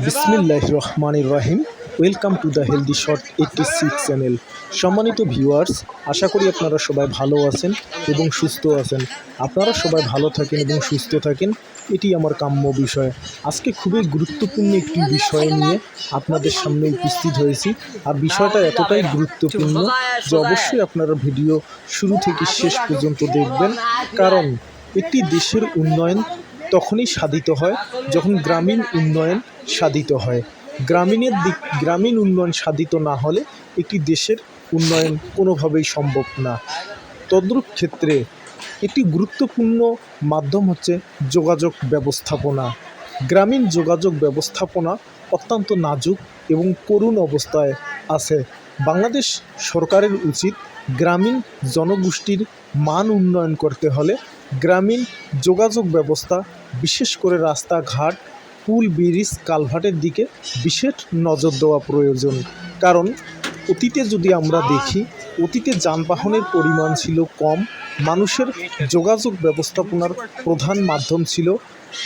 বিসমিল্লাহ রহমান রাহিম। Welcome to the healthy short eighty six channel সম্মানিত ভিউয়ার্স আশা করি আপনারা সবাই ভালো আছেন এবং সুস্থ আছেন। আপনারা সবাই ভালো থাকেন এবং সুস্থ থাকেন, এটি আমার কাম্য বিষয়। আজকে খুবই গুরুত্বপূর্ণ একটি বিষয় নিয়ে আপনাদের সামনে উপস্থিত হয়েছি। আর বিষয়টা এতটাই গুরুত্বপূর্ণ যে অবশ্যই আপনারা ভিডিও শুরু থেকে শেষ পর্যন্ত দেখবেন। কারণ, একটি দেশের উন্নয়ন তখনই সাধিত হয় যখন গ্রামীণ উন্নয়ন সাধিত হয়। গ্রামীণের দিক, গ্রামীণ উন্নয়ন সাধিত না হলে একটি দেশের উন্নয়ন কোনোভাবেই সম্ভব না। তদ্রূপ ক্ষেত্রে একটি গুরুত্বপূর্ণ মাধ্যম হচ্ছে যোগাযোগ ব্যবস্থাপনা। গ্রামীণ যোগাযোগ ব্যবস্থাপনা অত্যন্ত নাজুক এবং করুণ অবস্থায় আছে। বাংলাদেশ সরকারের উচিত গ্রামীণ জনগোষ্ঠীর মান উন্নয়ন করতে হলে গ্রামীণ যোগাযোগ ব্যবস্থা, বিশেষ করে রাস্তাঘাট, পুল, ব্রিজ, কালভার্টের দিকে বিশেষ নজর দেওয়া প্রয়োজন। কারণ অতীতে যদি আমরা দেখি, অতীতে যানবাহনের পরিমাণ ছিল কম, মানুষের যোগাযোগ ব্যবস্থাপনার প্রধান মাধ্যম ছিল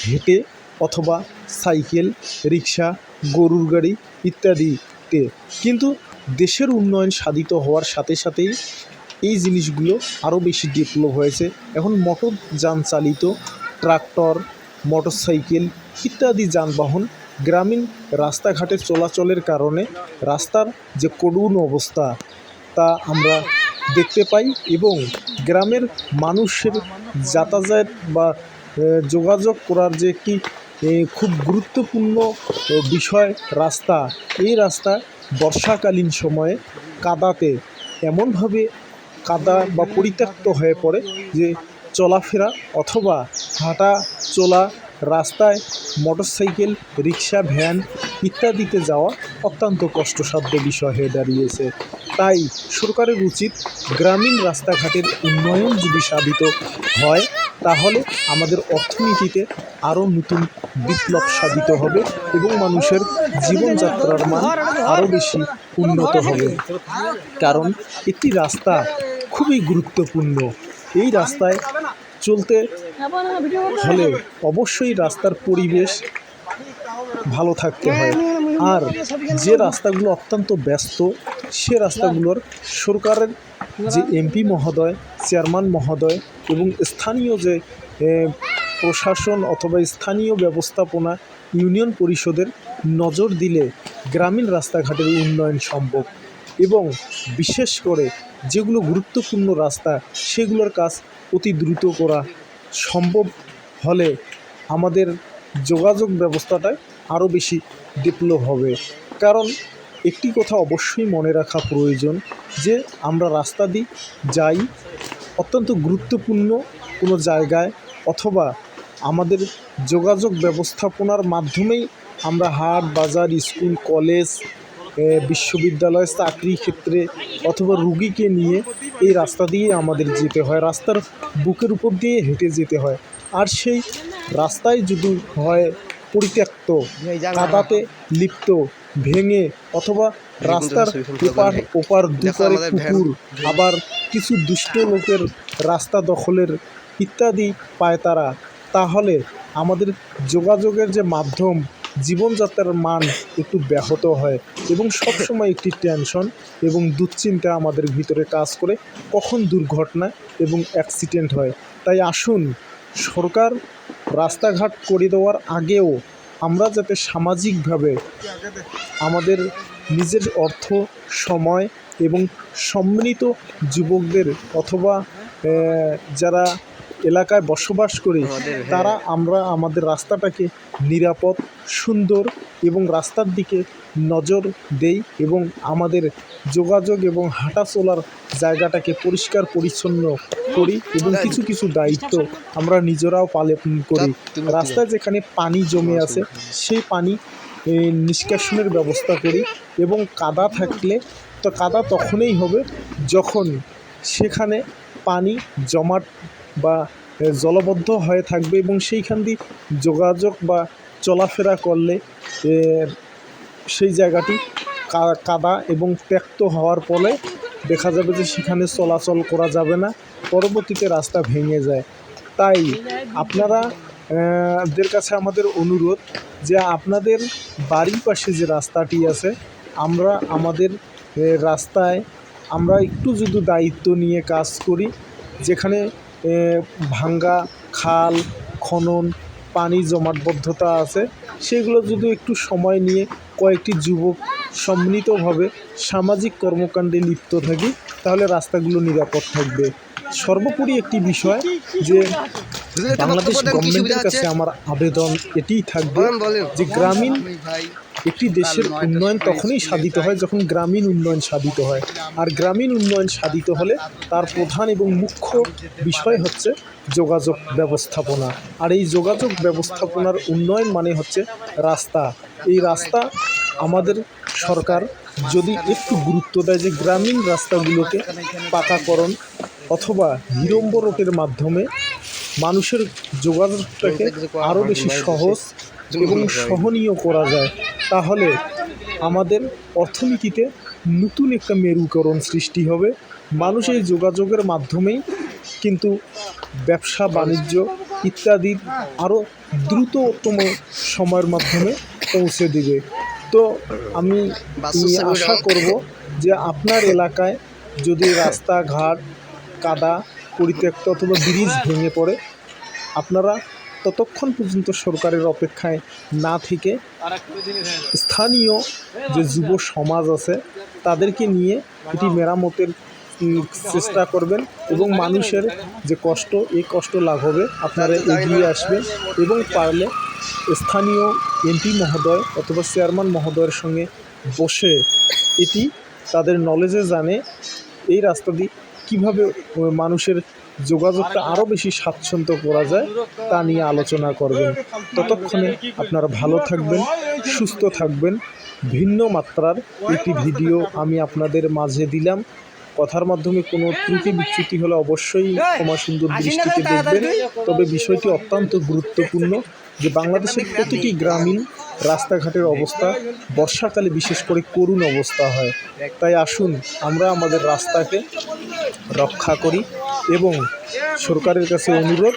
হেঁটে অথবা সাইকেল, রিক্সা, গরুর গাড়ি ইত্যাদিতে। কিন্তু দেশের উন্নয়ন সাধিত হওয়ার সাথে সাথেই এই জিনিসগুলো আরও বেশি ডেভেলপ হয়েছে। এখন মোটর যান চালিত, ট্রাক্টর, মোটরসাইকেল ইত্যাদি যানবাহন গ্রামীণ রাস্তাঘাটে চলাচলের কারণে রাস্তার যে করুণ অবস্থা তা আমরা দেখতে পাই এবং গ্রামের মানুষের যাতায়াত বা যোগাযোগ করার যে একটি খুব গুরুত্বপূর্ণ বিষয় রাস্তা, এই রাস্তা বর্ষাকালীন সময়ে কাদাতে এমনভাবে কাদা বা পরিত্যক্ত হয়ে পড়ে যে চলাফেরা অথবা হাঁটা চলা রাস্তায় মোটরসাইকেল, রিক্সা, ভ্যান ইত্যাদিতে যাওয়া অত্যন্ত কষ্টসাধ্য বিষয় হয়ে দাঁড়িয়েছে। তাই সরকারের উচিত গ্রামীণ রাস্তাঘাটের উন্নয়ন যদি সাধিত হয় তাহলে আমাদের অর্থনীতিতে আরও নতুন বিপ্লব সাধিত হবে এবং মানুষের জীবনযাত্রার মান আরও বেশি উন্নত হবে। কারণ একটি রাস্তা খুবই গুরুত্বপূর্ণ। এই রাস্তায় চলতে হলে অবশ্যই রাস্তার পরিবেশ ভালো থাকতে হয়। আর যে রাস্তাগুলো অত্যন্ত ব্যস্ত, সে রাস্তাগুলোর সরকারের যে এমপি মহোদয়, চেয়ারম্যান মহোদয় এবং স্থানীয় যে প্রশাসন অথবা স্থানীয় ব্যবস্থাপনা ইউনিয়ন পরিষদের নজর দিলে গ্রামীণ রাস্তাঘাটের উন্নয়ন সম্ভব এবং বিশেষ করে যেগুলো গুরুত্বপূর্ণ রাস্তা, সেগুলোর কাজ অতি দ্রুত করা সম্ভব হলে আমাদের যোগাযোগ ব্যবস্থাটায় আরও বেশি ডেভেলপ হবে। কারণ একটি কথা অবশ্যই মনে রাখা প্রয়োজন যে আমরা রাস্তা দিয়ে যাই অত্যন্ত গুরুত্বপূর্ণ কোনো জায়গায় অথবা আমাদের যোগাযোগ ব্যবস্থাপনার মাধ্যমেই আমরা হাট বাজার স্কুল কলেজ বিশ্ববিদ্যালয় চাকরি ক্ষেত্রে অথবা রুগীকে নিয়ে এই রাস্তা দিয়ে আমাদের যেতে হয়। রাস্তার বুকের উপর দিয়ে হেঁটে যেতে হয়। আর সেই রাস্তায় যদি হয় পরিত্যক্ত কাদাতে লিপ্ত ভেঙে অথবা রাস্তার এপার ওপার দুপারে পুকুর আবার কিছু দুষ্ট লোকের রাস্তা দখলের ইত্যাদি পায় তারা। তাহলে আমাদের যোগাযোগের যে মাধ্যম জীবনযাত্রার মান একটু ব্যাহত হয় এবং সবসময় একটি টেনশন এবং দুশ্চিন্তা আমাদের ভিতরে কাজ করে কখন দুর্ঘটনা এবং অ্যাক্সিডেন্ট হয়। তাই আসুন সরকার রাস্তাঘাট করে দেওয়ার আগেও আমরা যাতে সামাজিকভাবে আমাদের নিজের অর্থ সময় এবং সম্মিলিত যুবকদের অথবা যারা এলাকায় বসবাস করি তারা আমরা আমাদের রাস্তাটাকে নিরাপদ সুন্দর এবং রাস্তার দিকে নজর দেই এবং আমাদের যোগাযোগ এবং হাঁটা চলার জায়গাটাকে পরিষ্কার পরিচ্ছন্ন করি এবং কিছু কিছু দায়িত্ব আমরা নিজেরাও পালন করি। রাস্তায় যেখানে পানি জমে আছে সেই পানি নিষ্কাশনের ব্যবস্থা করি এবং কাদা থাকলে তো কাদা তখনই হবে যখন সেখানে পানি জমাট বা জলবদ্ধ হয়ে থাকবে এবং সেইখান দিয়ে যোগাযোগ বা চলাফেরা করলে সেই জায়গাটি কাদা এবং ত্যক্ত হওয়ার ফলে দেখা যাবে যে সেখানে চলাচল করা যাবে না, পরবর্তীতে রাস্তা ভেঙে যায়। তাই আপনারা দের কাছে আমাদের অনুরোধ যে আপনাদের বাড়ির পাশে যে রাস্তাটি আছে, আমরা আমাদের রাস্তায় আমরা একটু যদি দায়িত্ব নিয়ে কাজ করি, যেখানে ভাঙ্গা খাল খনন পানি জমাটবদ্ধতা আছে। সেগুলো যদি একটু সময় নিয়ে কয়েকটি যুবক সম্মিলিতভাবে সামাজিক কর্মকাণ্ডে লিপ্ত থাকি তাহলে রাস্তাগুলো নিরাপদ থাকবে। সর্বোপরি একটি বিষয় যে বাংলাদেশ গভর্নমেন্টের কাছে আমার আবেদন এটিই থাকবে যে গ্রামীণ একটি দেশের উন্নয়ন তখনই সাধিত হয় যখন গ্রামীণ উন্নয়ন সাধিত হয়। আর গ্রামীণ উন্নয়ন সাধিত হলে তার প্রধান এবং মুখ্য বিষয় হচ্ছে যোগাযোগ ব্যবস্থাপনা। আর এই যোগাযোগ ব্যবস্থাপনার উন্নয়ন মানে হচ্ছে রাস্তা। এই রাস্তা আমাদের সরকার যদি একটু গুরুত্ব দেয় যে গ্রামীণ রাস্তাগুলোকে পাকাকরণ অথবা বিড়ম্ব রোডের মাধ্যমে মানুষের যোগাযোগটাকে আরও বেশি সহজ এবং সহনীয় করা যায় তাহলে আমাদের অর্থনীতিতে নতুন একটা মেরুকরণ সৃষ্টি হবে। মানুষ এই যোগাযোগের মাধ্যমেই কিন্তু ব্যবসা বাণিজ্য ইত্যাদির আরও দ্রুততম সময়ের মাধ্যমে পৌঁছে দিবে। তো আমি আশা করব যে আপনার এলাকায় যদি রাস্তাঘাট কাদা পরিত্যক্ত অথবা ব্রিজ ভেঙে পড়ে আপনারা ততক্ষণ পর্যন্ত সরকারের অপেক্ষায় না থেকে স্থানীয় যে যুব সমাজ আছে, তাদেরকে নিয়ে এটি মেরামতের চেষ্টা করবেন এবং মানুষের যে কষ্ট, এই কষ্ট লাভ হবে। আপনারা এগিয়ে আসবেন এবং পারলে স্থানীয় এমপি মহোদয় অথবা চেয়ারম্যান মহোদয়ের সঙ্গে বসে এটি তাদের নলেজে জানে এই রাস্তা দিয়ে কীভাবে মানুষের যোগাযোগটা আরও বেশি স্বাচ্ছন্দ্য করা যায় তা নিয়ে আলোচনা করবেন। ততক্ষণে আপনারা ভালো থাকবেন, সুস্থ থাকবেন। ভিন্ন মাত্রার একটি ভিডিও আমি আপনাদের মাঝে দিলাম। কথার মাধ্যমে কোনো ত্রুটি বিচ্যুতি হলে অবশ্যই ক্ষমা সুন্দর দৃষ্টিতে দেখবেন। তবে বিষয়টি অত্যন্ত গুরুত্বপূর্ণ যে বাংলাদেশের প্রতিটি গ্রামীণ রাস্তাঘাটের অবস্থা বর্ষাকালে বিশেষ করে করুণ অবস্থা হয়। তাই আসুন আমরা আমাদের রাস্তাকে রক্ষা করি এবং সরকারের কাছে অনুরোধ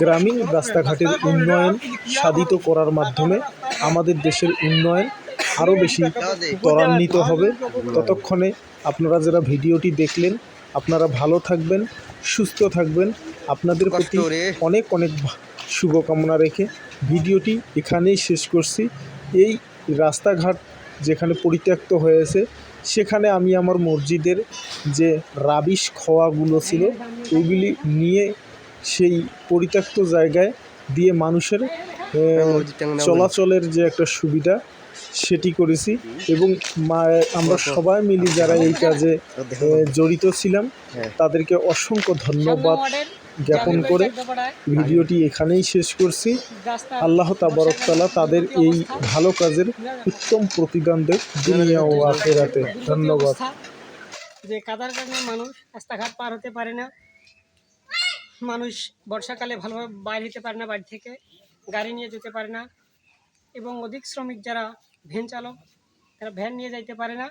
গ্রামীণ রাস্তাঘাটের উন্নয়ন সাধিত করার মাধ্যমে আমাদের দেশের উন্নয়ন আরও বেশি ত্বরান্বিত হবে। ততক্ষণে আপনারা যারা ভিডিওটি দেখলেন আপনারা ভালো থাকবেন সুস্থ থাকবেন। আপনাদের প্রতি অনেক অনেক শুভকামনা রেখে ভিডিওটি এখানেই শেষ করছি। এই রাস্তাঘাট যেখানে পরিত্যক্ত হয়েছে সেখানে আমি আমার মসজিদের যে রাবিশ খোয়াগুলো ছিল ওইগুলি নিয়ে সেই পরিত্যক্ত জায়গায় দিয়ে মানুষের চলাচলের যে একটা সুবিধা সেটি করেছি এবং মা- আমরা সবাই মিলে যারা এই কাজে জড়িত ছিলাম তাদেরকে অসংখ্য ধন্যবাদ। জ্ঞাপন করে ভিডিওটি এখানেই শেষ করছি। আল্লাহ তাবারকতালা তাদের এই ভালো কাজের উত্তম প্রতিদান দেব দুনিয়া ও আখেরাতে ধন্যবাদ। যে কাদার কারণে মানুষ রাস্তাঘাট পার হতে পারে না মানুষ বর্ষাকালে ভালোভাবে বাইরে যেতে পারে না বাড়ি থেকে গাড়ি নিয়ে যেতে পারে না এবং অধিক শ্রমিক যারা ভ্যান চালক তারা ভ্যান নিয়ে যাইতে পারে না।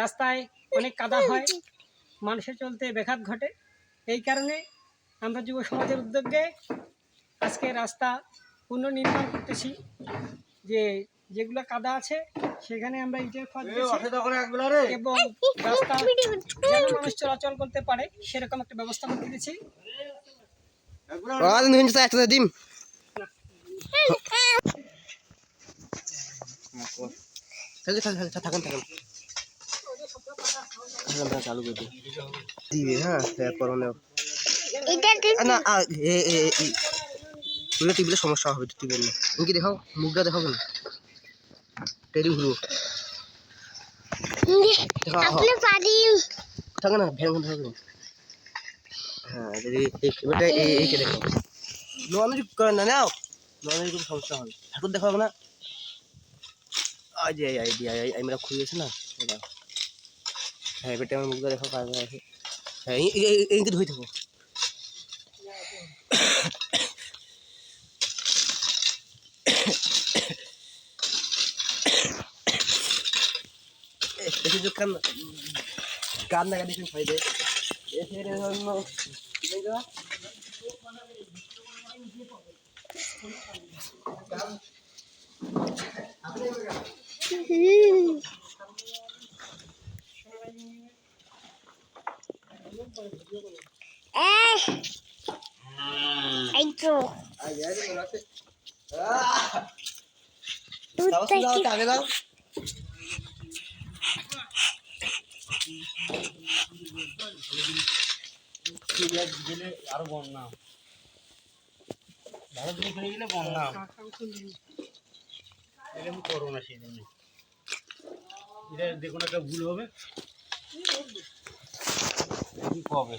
রাস্তায় অনেক কাদা হয় মানুষের চলতে ব্যাঘাত ঘটে। এই কারণে আমরা যুব সমাজের উদ্যোগে আজকে রাস্তা পুনর্নির্মাণ করতেছি। যে যেগুলো কাদা আছে সেখানে আমরা ইটের খোঁজ এবং রাস্তা যেন মানুষ চলাচল করতে পারে সেরকম একটা ব্যবস্থা করে দিয়েছি আজ নিন একটা থাকেন থাকেন। থাকেন চালু করে দিবে হ্যাঁ তারপর না আ, এ এ এ তুলে টিপলে সমস্যা হবে টিপেন না তুমি কি দেখাও মুখটা দেখাও কেন টেরি ঘুরবো থাকে না ভ্যান থাকে হ্যাঁ যদি এবারটা এইকে দেখো নর্মালি করেন না নাও নর্মালি কোনো সমস্যা হবে ঠাকুর দেখা হবে না আজ এই আইডিয়া আমরা খুলে গেছে না হ্যাঁ এবারটা আমার মুখটা দেখো, কাজ আছে। হ্যাঁ এইদিকে ধুই থাকো। দেখি যে দেখুন ফাইদে এসের জন্য এই তো আরও বন্যা ভালো জিনিস হয়ে গেলে বন্যা এরকম করো না সেই জন্য এটা দেখুন একটা ভুল হবে কি কবে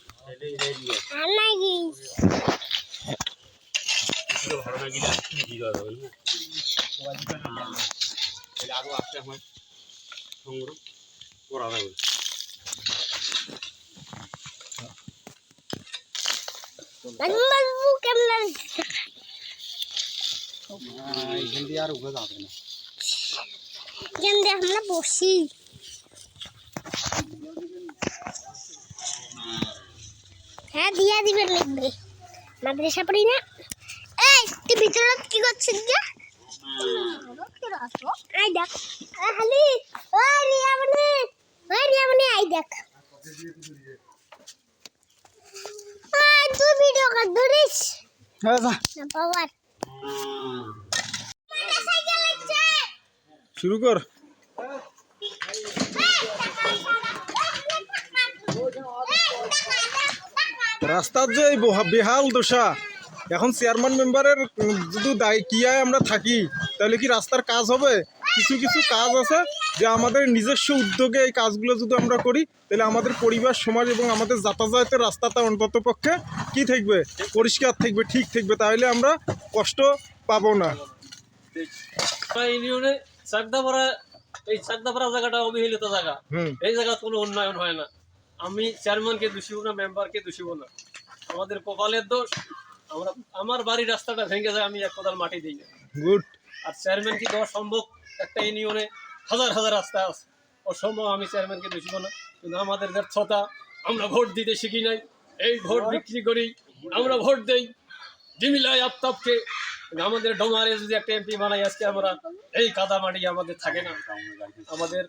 আর আসলে আমার সংগ্রহ করা যাবে আমরা বসি। হ্যাঁ দিয়া দিবেন লিখবে। মাদ্রাসা পড়ি না। এই তুই ভিতরে কি করছিস যে আই দেখ। আই হালি। ওই রিয়ামনি ওই রিয়ামনি আই দেখ। আই তুই ভিডিও কর ধরিস। হ্যাঁ না পাওয়ার শুরু কর। রাস্তার যে বেহাল দশা এখন চেয়ারম্যান মেম্বারের যদি দায় কিয়ায় আমরা থাকি তাহলে কি রাস্তার কাজ হবে? কিছু কিছু কাজ আছে যে আমাদের নিজস্ব উদ্যোগে এই কাজগুলো যদি আমরা করি তাহলে আমাদের পরিবার সমাজ এবং আমাদের যাতায়াতের রাস্তাটা অন্তত পক্ষে কি থাকবে? পরিষ্কার থাকবে ঠিক থাকবে তাহলে আমরা কষ্ট পাবো না। ইউনিয়নে চাকদাপাড়া এই চাকদাপাড়া জায়গাটা অবহেলিত জায়গা। এই জায়গা কোনো উন্নয়ন হয় না। আমি চেয়ারম্যানকে দোষিব না মেম্বারকে দোষিব না। আমাদের কপালের দোষ আমরা আমার বাড়ির রাস্তাটা ভেঙে যায় আমি এক কোদাল মাটি দিই না। গুড আর চেয়ারম্যান কি দেওয়া সম্ভব একটা ইউনিয়নে হাজার হাজার রাস্তা আছে। অসম্ভব আমি চেয়ারম্যানকে দোষিব না। কিন্তু আমাদের ব্যর্থতা আমরা ভোট দিতে শিখি নাই। এই ভোট বিক্রি করি আমরা ভোট দেই। জিমিলাই আফতাবকে আমাদের ডোমারে যদি একটা এমপি বানাই আজকে আমরা এই কাদা মাটি আমাদের থাকে না। আমাদের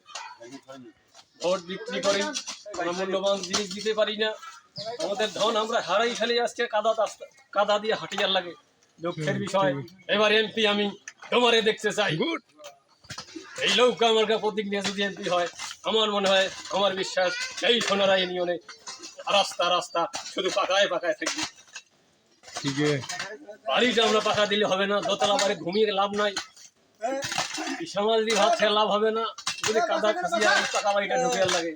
ভোট বিক্রি করি আমরা মূল্যবান জিনিস দিতে পারি না। আমাদের ধন আমরা হারাই ফেলে আজকে কাদা কাদা দিয়ে হাটিয়ার লাগে। দুঃখের বিষয় এবার এমপি আমি ডোমারে দেখতে চাই। এই নৌকা আমার প্রতীক নিয়ে যদি এমপি হয় আমার মনে হয় আমার বিশ্বাস এই সোনারা ইউনিয়নে রাস্তা রাস্তা শুধু পাকায় পাকায় থাকবে। বাড়িটা আমরা পাকা দিলে হবে না দোতলা বাড়ি ঘুমিয়ে লাভ নাই। সমাজ দিয়ে ভাত লাভ হবে না। যদি কাদা খুশি টাকা বাড়িটা ঢুকে লাগে